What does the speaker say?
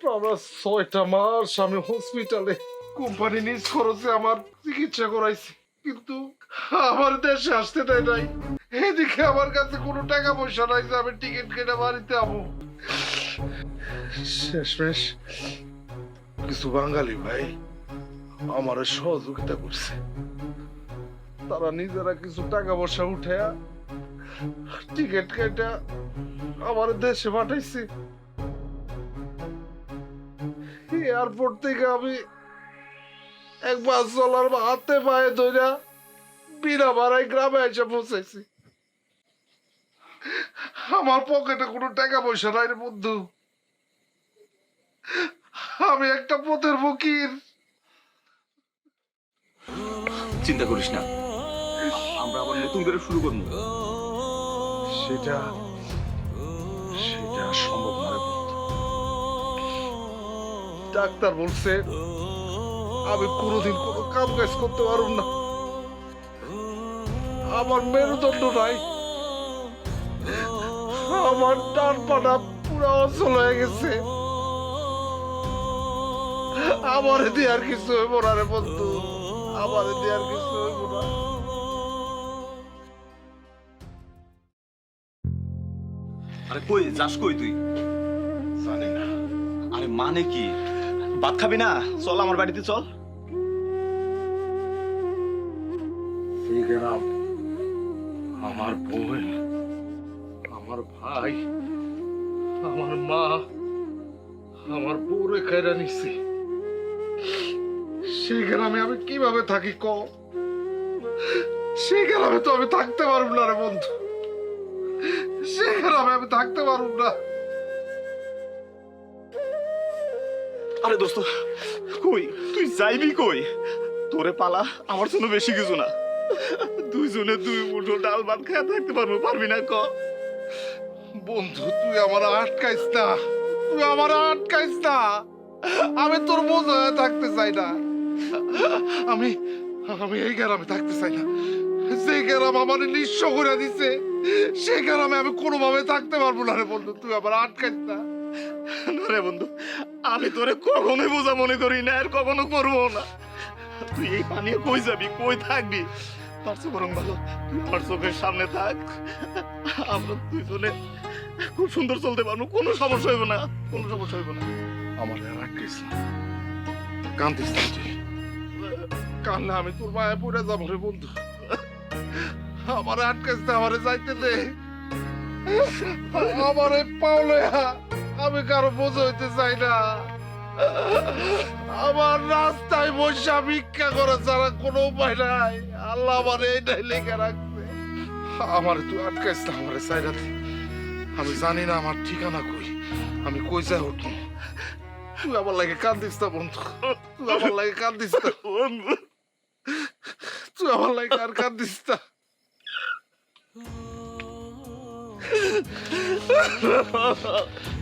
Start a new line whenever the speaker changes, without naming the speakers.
টানা ছয়টা মাস আমি হসপিটালে কোম্পানি নিজ খরচে আমার চিকিৎসা করাইছি। কিন্তু আমার দেশে আসতে দেয় নাই। এদিকে আমার কাছে কোনো টাকা পয়সা নাই যে আমি টিকিট কেটে বাড়িতে যাব শেষমেশ কিছু বাঙালি ভাই আমার সহযোগিতা করছে। তারা নিজেরা কিছু টাকা পয়সা উঠে টিকিট কেটে আমার দেশে পাঠাইছে। এয়ারপোর্ট থেকে আমি একবার চলার হাতে পায়ে ধরে বিনা ভাড়ায় গ্রামে এসে পৌঁছাইছি। আমার পকেটে কোনো টাকা পয়সা নাই রে বন্ধু। আমি একটা পথের ফকির।
চিন্তা করিস না। আমরা আবার নতুন করে শুরু করব।
সেটা ডাক্তার বলছে আমি কোনোদিন কোনো কাম কাজ করতে পারব না। আমার মেরুদণ্ড নাই। আমার ডান পাটা পুরো অচল হয়ে গেছে। আমার দিয়ে আর কিছু হইব না রে বন্ধু। আমার দিয়ে আর কিছু হইব না।
আরে কই যাস কই তুই?
জানি না।
আরে মানে কি? ভাত খাবি না? চল আমার বাড়িতে চল।
আমার বোন, আমার ভাই, আমার মা, আমার বউরে খাইরা নিছে। সেই গ্রামে আমি কীভাবে থাকি ক? সেই গ্রামে তো আমি থাকতে পারব না রে বন্ধু। সেই গ্রামে আমি থাকতে পারব না।
আরে দোস্ত কই? তুই যাইবি কই? তোরে পালা আমার জন্য বেশি কিছু না। দুইজনে দুই মুঠো ডাল ভাত খেয়ে থাকতে পারব পারবি না ক?
বন্ধু তুই আমার আটকাইস না। তুই আমার আটকাইস না। আমি তোর বোঝা থাকতে চাই না। আমি আমি এই গ্রামে থাকতে চাই না। যে গ্রাম আমার নিঃস্ব করে দিছে সেই গ্রামে আমি কোনোভাবে থাকতে পারব না রে বন্ধু। তুই আমার আটকাইস না।
না রে বন্ধু আমি তোরে কখনোই বোঝা মনে করি না, আর কখনো করব না। তুই এই পানি কই যাবি, কই থাকবি? তার চেয়ে বরং ভালো, তুই আমার চোখের সামনে থাক। আমরা দুইজনে খুব সুন্দর চলতে পারব, কোনো সমস্যা হইব না, কোনো সমস্যা হইব না।
আমার আটকাইস না, কান্দিস না তুই। কান্না আমি তোর মায়ে পড়ে যাব রে বন্ধু। আমার আটকাইস আমারে যাইতে দে। আমার পাওলে আমি কারও বোঝা হইতে চাই না। আমার রাস্তায় বসে ভিক্ষা করে ছাড়া কোনো উপায় নাই। আল্লাহ আমার এইটাই লেখে রাখছে। আমার তুই আটকাইস না আমার সাইডাতে আমি জানি না আমার ঠিকানা কই। আমি কই যাই উঠবো তুই আমার লাগে কান্দিস না বন্ধু। তুই আমার লাগে কান্দিস না।
বন্ধু।
তুই আমার লাগে আর কান্দিস না।